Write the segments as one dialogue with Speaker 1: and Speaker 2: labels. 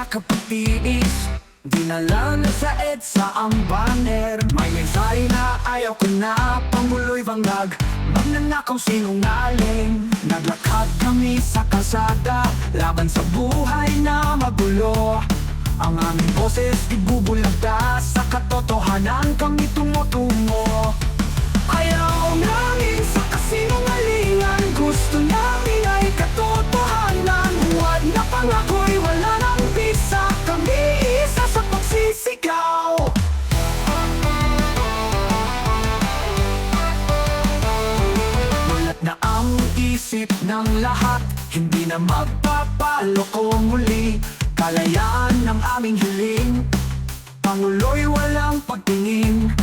Speaker 1: nakapatiis Dinala na sa EDSA ang banner. May mensahe na ayaw ko na Pangulo'y bangag Magnanakaw sinong naling Naglakad kami sa kasada Laban sa buhay na magulo. Ang aming boses ibubulagta Sa katotohanan kami tumutungo ng lahat. Hindi na magpapaloko muli. Kalayaan ng aming hiling. Panguloy walang pagtingin.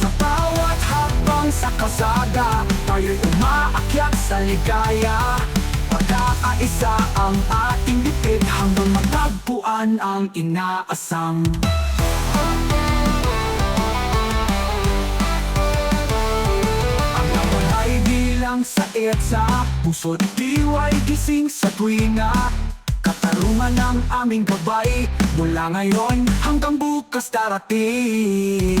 Speaker 1: Sa bawat habang sa kasada Tayo'y umaakyat sa ligaya. Pagkakaisa ang ating dipid Hanggang matagpuan ang inaasam bilang sa EDSA Puso't diwa'y gising sa tuwinga. Katarungan ng aming gabay Mula ngayon hanggang bukas darating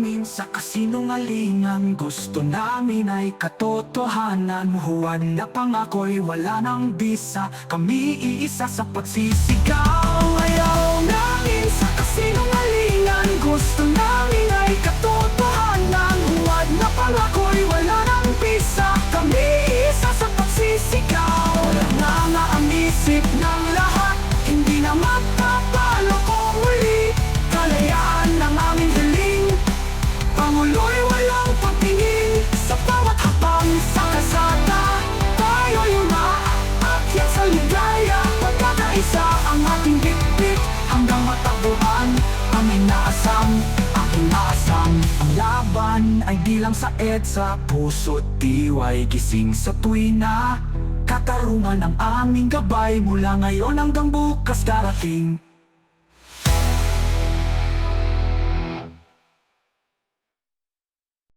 Speaker 1: namin sa kasinungalingan. Gusto namin ay katotohanan. Huwag na pangako'y wala nang bisa. Kami iisa sa pagsisigaw. Ayaw namin sa kasinungalingan. Gusto namin ay katotohanan. Huwag na pangako'y wala nang bisa. Kami iisa sa pagsisigaw. Wala nga ang isip ng lahat. Hindi na magpapalo laban ay di lang sa EDSA Puso't diwa'y gising sa tuwina Katarungan ang aming gabay Mula ngayon hanggang bukas darating